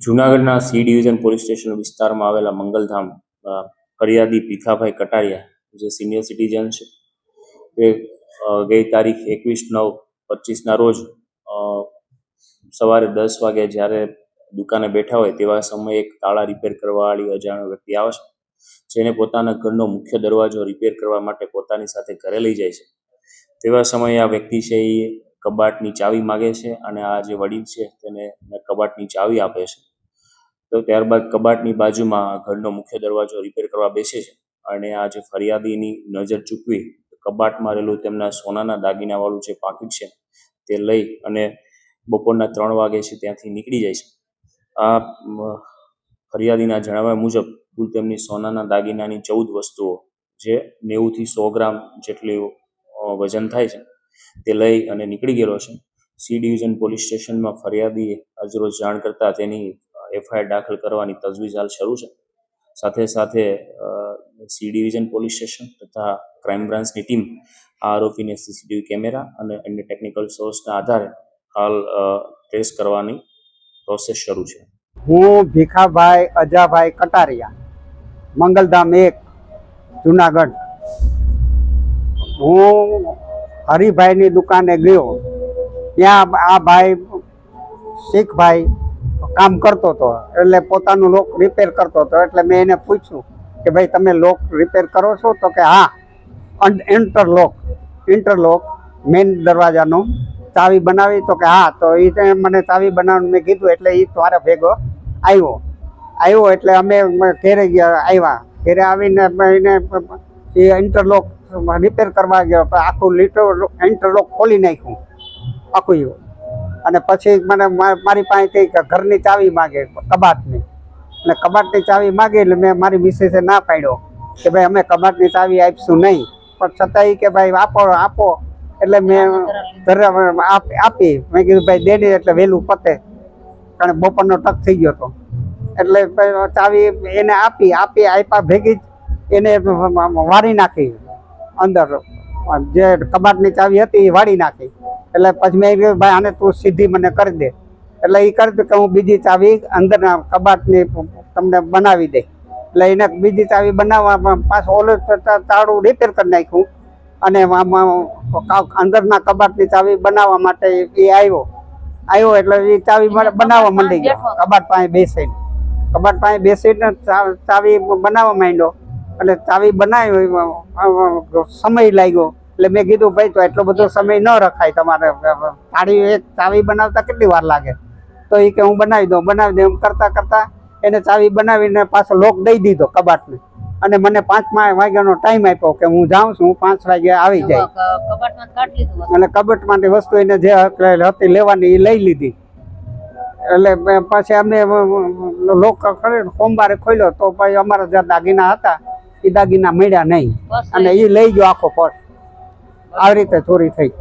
જૂનાગઢના C division police station વિસ્તારમાં આવેલા મંગલધામ ફરિયાદી ભીખાભાઈ કટારિયા, જે સિનિયર સિટીઝન છે તે ગઈ તારીખ એકવીસ નવ પચીસના રોજ સવારે દસ વાગે જ્યારે દુકાને બેઠા હોય તેવા સમયે એક તાળા રિપેર કરવાવાળી અજાણ્યો વ્યક્તિ આવે છે, જેને પોતાના ઘરનો મુખ્ય દરવાજો રિપેર કરવા માટે પોતાની સાથે ઘરે લઈ જાય છે. તેવા સમયે આ વ્યક્તિ છે એ કબાટની ચાવી માગે છે અને આ જે વડીલ છે તેને કબાટની ચાવી આપે છે. તો ત્યારબાદ કબાટની બાજુમાં ઘરનો મુખ્ય દરવાજો રિપેર કરવા બેસે છે અને આ જે ફરિયાદીની નજર ચૂકવી કબાટમાં રહેલું તેમના સોનાના દાગીનાવાળું જે પાકીટ છે તે લઈ અને બપોરના ત્રણ વાગે છે ત્યાંથી નીકળી જાય છે. આ ફરિયાદીના જણાવ્યા મુજબ કુલ તેમની સોનાના દાગીનાની ચૌદ વસ્તુઓ જે નેવુંથી સો ગ્રામ જેટલી વજન થાય છે તે લઈ અને નીકળી ગયેલો છે. સી ડિવિઝન પોલીસ સ્ટેશનમાં ફરિયાદીએ આજરોજ જાણ કરતા તેની એફઆઈઆર દાખલ કરવાની તજવીજ હાલ શરૂ છે. સાથે સાથે સી ડિવિઝન પોલીસ સ્ટેશન તથા ક્રાઇમ બ્રાન્ચની ટીમ આરોપીને સીસીટીવી કેમેરા અને અન્ય ટેકનિકલ સોર્સના આધારે હાલ ટ્રેસ કરવાની પ્રોસેસ શરૂ છે. હું ભીખાભાઈ અજાભાઈ કટારિયા, મંગલધામ એક, જુનાગઢ. હું હરિભાઈની દુકાને ગયો. ત્યાં આ ભાઈ શીખભાઈ કામ કરતો હતો. એટલે પોતાનું લોક રિપેર કરતો હતો. એટલે મેં એને પૂછ્યું કે ભાઈ, તમે લોક રિપેર કરો છો? તો કે હા. ઇન્ટરલોક ઇન્ટરલોક મેઇન દરવાજાનું ચાવી બનાવી. તો કે હા, તો એ મને ચાવી બનાવવાનું મેં કીધું. એટલે એ તમારા ભેગો આવ્યો આવ્યો એટલે અમે ઘેરે ગયા આવ્યા ઘેરે આવીને એને એ ઇન્ટરલોક રિપેર કરવા ગયો. આખું લીટર ઇન્ટરલોક ખોલી નાખ્યું. આખું અને પછી મને મારી પાસેથી ઘરની ચાવી માગે, કબાટની. અને કબાટની ચાવી માગી એટલે મેં મારી મિસેસે ના પાડ્યો કે ભાઈ અમે કબાટની ચાવી આપીશું નહીં. પણ છતાંય કે ભાઈ આપો આપો. એટલે મેં ઘરે આપ- મેં કીધું ભાઈ દે દે એટલે વહેલું પતે. કારણ બપોરનો ટક થઈ ગયો હતો. એટલે ચાવી એને આપી આપી, આપ્યા ભેગી જ. એને વારી નાખી. અંદર જે કબાટની ચાવી હતી એ વાળી નાખી. એટલે પછી મેં કીધું, ભાઈ, આને તું સીધી મને કરી દે. એટલે એ કરી દે કે હું બીજી ચાવી અંદરના કબાટની તમને બનાવી દે. એટલે એને બીજી ચાવી બનાવવા પાછું ઓલું તાળું રિપેર કરી નાખ્યું અને અંદરના કબાટની ચાવી બનાવવા માટે એ આવ્યો. આવ્યો એટલે એ ચાવી બનાવવા માંડી ગયો. કબાટ પાસે બેસીને. કબાટ પાસે બેસીને ચાવી બનાવવા માંડ્યો. એટલે ચાવી બનાવી સમય લાગ્યો. એટલે મેં કીધું ભાઈ તો એટલો બધો સમય ન રખાય તમારે. થાળી એક ચાવી બનાવતા કેટલી વાર લાગે? તો એ કે હું બનાવી દઉં. બનાવી દઉં એમ કરતાં કરતાં એને ચાવી બનાવીને પાછો લોક દઈ દીધો કબાટને. અને મને પાંચ વાગ્યાનો ટાઈમ આપ્યો કે હું જાઉં છું હું પાંચ વાગે આવી જાય. કબાટમાં કાઢ માટે અને કબટમાંથી વસ્તુ એને જે હતી લેવાની એ લઈ લીધી. એટલે પછી અમે લોક સોમવારે ખોલ્યો તો પછી અમારા જે દાગીના હતા એ દાગીના મળ્યા નહીં. અને એ લઈ ગયો આખો પર્સ આવી રીતે ચોરી થઈ.